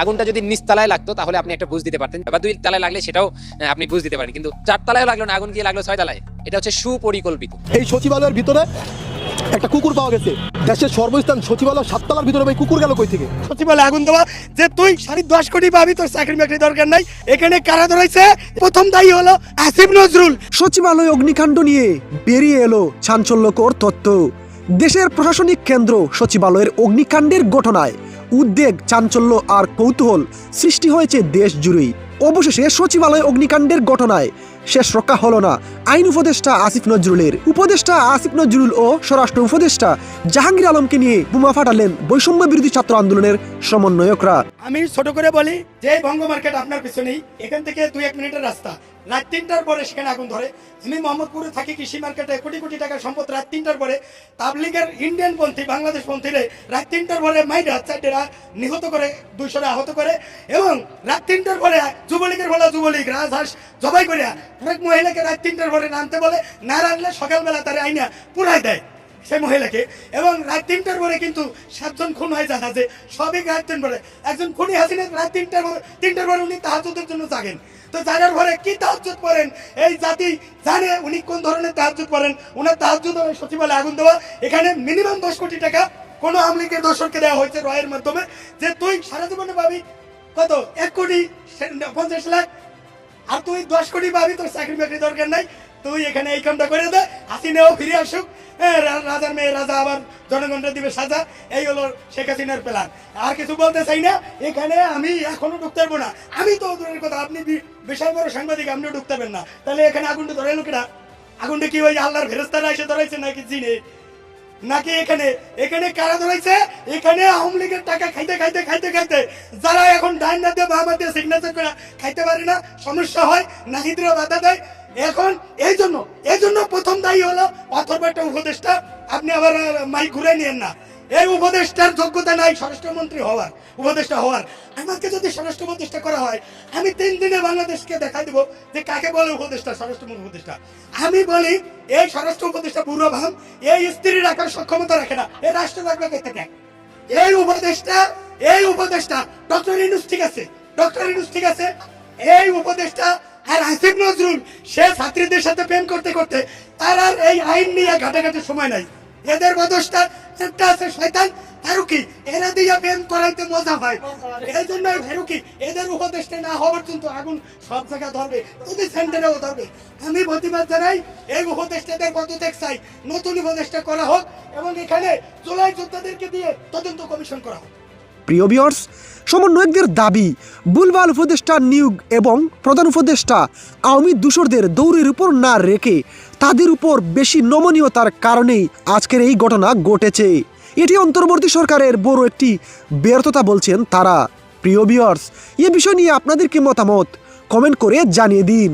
আগুনটা যদি নিচ তলায় লাগতো তাহলে আপনি একটা বুঝ দিতে পারতেন। বা দুই তলায় লাগলে সেটাও আপনি বুঝ দিতে পারেন। কিন্তু চার তলায় লাগল না আগুন গিয়ে লাগল ছয় তলায়। এটা হচ্ছে সুপরিকল্পিত। এই সচিবালয়ের ভিতরে একটা কুকুর পাওয়া গেছে। দেশের সর্বস্থান সচিবালয় সাততলার ভিতরে ভাই কুকুর গেল কই থেকে? সচিবালয় আগুন দেওয়া যে তুই সাড়ে দশ কোটি পাবি তোর চাকরি বাকরি দরকার নাই। এখানে কারা ধরাইছে প্রথম দায়ী হলো আসিফ নজরুল। সচিবালয় অগ্নিকাণ্ড নিয়ে বেরিয়ে এলো চাঞ্চল্যকর তথ্য। দেশের প্রশাসনিক কেন্দ্র সচিবালয়ের অগ্নিকাণ্ডের ঘটনায়। উদ্বেগ, চাঞ্চল্য আর কৌতূহল সৃষ্টি হয়েছে দেশ জুড়েই। অবশেষে সচিবালয় অগ্নিকাণ্ডের ঘটনায় শেষ রক্ষা হলো না আইন উপদেষ্টা আসিফ নজরুলের। উপদেষ্টা আসিফ নজরুল ও স্বরাষ্ট্র উপদেষ্টা জাহাঙ্গীর আলমকে নিয়ে বোমা ফাটালেন বৈষম্য বিরোধী ছাত্র আন্দোলনের সমন্বয়করা। আমি ছোট করে বলি, যে বঙ্গ মার্কেট আপনার পিছনেই, এখান থেকে দুই এক মিনিটের রাস্তা। রাত তিনটার পরে সেখানে আগুন ধরে। আমি মোহাম্মদপুরে থাকি কৃষি মার্কেটে, কোটি কোটি টাকার সম্পদ রাত তিনটার পরে তাবলিগের ইন্ডিয়ান পন্থী, বাংলাদেশ পন্থীরে রাত তিনটার পরে মাইরা চারটেরা নিহত করে, দুইশোরা আহত করে এবং রাত তিনটার পরে যুবলীগের বলা যুবলীগ, রাজহাঁস জবাই করিয়া অনেক মহিলাকে রাত তিনটার পরে নামতে বলে, না রাখলে সকালবেলা তারা আইনা পুরাই দেয়। সেই মহিলাকে। এবং রাত তিনটার পরে কিন্তু সাতজন খুন হয় জাহাজে সবই রাত তিন পরে। একজন খুনি হাসিনা রাত তিনটার তিনটার পরে উনি তাহাজুদের জন্য জাগেন। তো জাগার পরে কি তাহাজুদ করেন এই জাতি জানে উনি কোন ধরনের তাহাজুদ করেন ওনার তাহাজুদ সচিবালয়ে আগুন দেওয়া। এখানে মিনিমাম দশ কোটি টাকা কোনো আমলিকের দর্শককে দেওয়া হয়েছে রয়ের মাধ্যমে। যে তুই সারা জীবনে পাবি কত? এক কোটি পঞ্চাশ লাখ। আর তুই দশ কোটি পাবি, তোর চাকরি বাকরি দরকার নাই। তুই এখানে এই কামটা করে দে। হাসিনাও ফিরে আসুক। রাজার মেয়ে রাজা আবার জনগণের দিবে সাজা, এই হলো শেখ হাসিনার প্ল্যান আর কিছু বলতে চাই না, এখানে আমি এখনও ঢুকতে পারব না। আমি তো দূরের কথা, আপনি বিশাল বড় সাংবাদিক, আপনিও ঢুকতে পারবেন না। তাহলে এখানে আগুনটা ধরে লোকেরা আগুনটা কি ওই আল্লাহর ফেরস্তারা এসে ধরাইছে নাকি চিনে নাকি এখানে? এখানে কারা ধরাইছে? এখানে আওয়ামী লীগের টাকা খাইতে খাইতে খাইতে খাইতে। যারা এখন ডাইন না দিয়ে বাম দিয়ে সিগনেচার করে খাইতে পারে না, সমস্যা হয়, নাহিদরা বাধা দেয়। এখন এই জন্য দায়ী হলো অথর্ব একটা উপদেষ্টা। আপনি আবার মাইক ঘুরে নিয়েন না। এই উপদেষ্টার যোগ্যতা নাই স্বরাষ্ট্রমন্ত্রী হওয়ার, উপদেষ্টা হওয়ার। আমাকে যদি স্বরাষ্ট্র উপদেষ্টা করা হয়, আমি তিন দিনে বাংলাদেশকে দেখাই দেবো যে কাকে বলে উপদেষ্টা স্বরাষ্ট্র উপদেষ্টা। আমি বলি, এই স্বরাষ্ট্র উপদেষ্টা বুড়ো ভাম এই স্ত্রী রাখার সক্ষমতা রাখে না, এই রাষ্ট্র রাখবে থেকে? এই উপদেষ্টা এই উপদেষ্টা, ডক্টর ইনুস ঠিক আছে, ডক্টর ইনুস ঠিক আছে, এই উপদেষ্টা আর আসিফ নজরুল, সে ছাত্রীদের সাথে প্রেম করতে করতে তার আর এই আইন নিয়ে ঘাটাঘাটির সময় নাই। এদের বদসটা একটা আছে শয়তান ফারুকি এরা দিয়ে প্রেম করাইতে মজা হয় এই জন্য ফারুকি এদের উপদেশটা না হওয়ার কিন্তু আগুন সব জায়গায় ধরবে যদি সেন্টারেও ধরবে। আমি প্রতিবাদ জানাই, এই উপদেষ্টাদের পদত্যাগ চাই। নতুন উপদেষ্টা করা হোক এবং এখানে জুলাই যোদ্ধাদেরকে দিয়ে তদন্ত কমিশন করা হোক। প্রিয় বিয়ার্স সমন্বয়কদের দাবি, বুলবাল উপদেষ্টা নিয়োগ এবং প্রধান উপদেষ্টা আওয়ামী দূষরদের দৌড়ের উপর না রেখে তাদের উপর বেশি নমনীয়তার কারণেই আজকের এই ঘটনা ঘটেছে। এটি অন্তর্বর্তী সরকারের বড় একটি ব্যর্থতা বলছেন তারা। প্রিয় বিয়ার্স এ বিষয় নিয়ে আপনাদের কি মতামত? কমেন্ট করে জানিয়ে দিন।